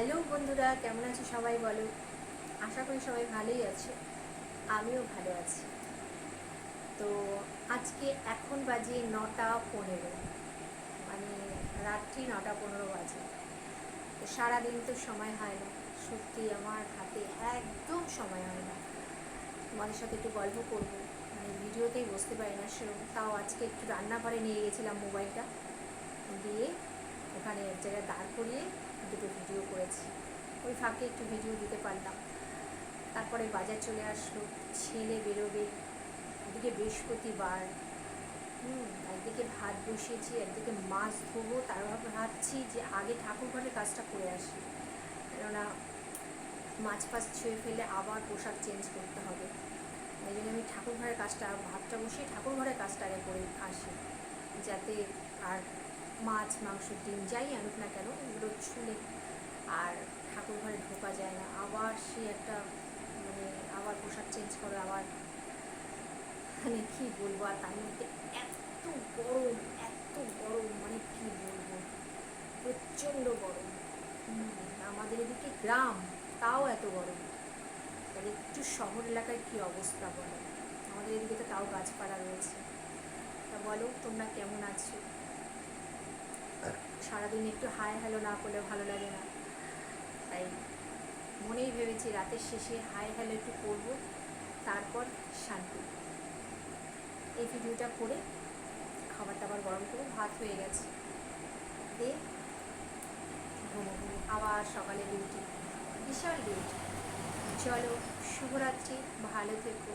Hello বন্ধুরা, কেমন আছো সবাই বলো? আশা করি সবাই ভালোই আছে। আমিও ভালো আছি। তো আজকে এখন বাজে নটা পনেরো। মানে রাত্রি নটা পনেরো বাজে। তো সারাদিন তো সময় হয় না। সত্যি আমার হাতে একদম সময় হয় না। তোমাদের সাথে একটু গল্প করব। মানে ভিডিওতেই বসতে পারি না সেরকম। তাও আজকে একটু রান্নাঘরে নিয়ে গেছিলাম মোবাইলটা। দিয়ে ওখানে এক জায়গায় দাঁড় করিয়ে ওই ফাঁকে একটু ভিডিও দিতে পারলাম। তারপরে বাজার চলে আসলো, ছেলে বেরোবে ওদিকে বৃহস্পতিবার, হুম, একদিকে ভাত বসিয়েছি, একদিকে মাছ ধোবো তারপর ভাবছি যে আগে ঠাকুর ঘরের কাজটা করে আসি। কেননা মাছ ফাছ ছুঁয়ে ফেলে আবার পোশাক চেঞ্জ করতে হবে। এই জন্য আমি ঠাকুর ঘরের কাজটা, ভাতটা বসিয়ে ঠাকুর ঘরের কাজটা আগে করে আসি। যাতে আর মাছ, মাংস, ডিম যাই আনুক না কেন, এগুলো ছুলে আর ঘরে ঢোকা যায় না। আবার সে একটা মানে আবার পোশাক চেঞ্জ করে আবার মানে কী বলব আর তার মধ্যে এত গরম এত গরম মানে কী বলব? প্রচণ্ড গরম। আমাদের এদিকে গ্রাম তাও এত গরম। তাহলে একটু শহর এলাকায় কী অবস্থা বলো? আমাদের এদিকে তো তাও গাছপালা রয়েছে। তা বলো তোমরা কেমন আছো? সারাদিন একটু হাই হ্যালো না করলে ভালো লাগে না? মনেই ভেবেছি রাতের শেষে হাই হ্যালো একটু করব, তারপর শান্তি। এই ভিডিওটা করে খাবার টাবার গরম করে ভাত হয়ে গেছে। ঘুমোবো আবার সকালে ডিউটি বিশাল ডিউটি চলো, শুভরাত্রি, ভালো থেকো,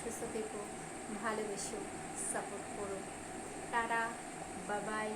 সুস্থ থেকো, ভালোবেসো সাপোর্ট করো। টাটা বাবাই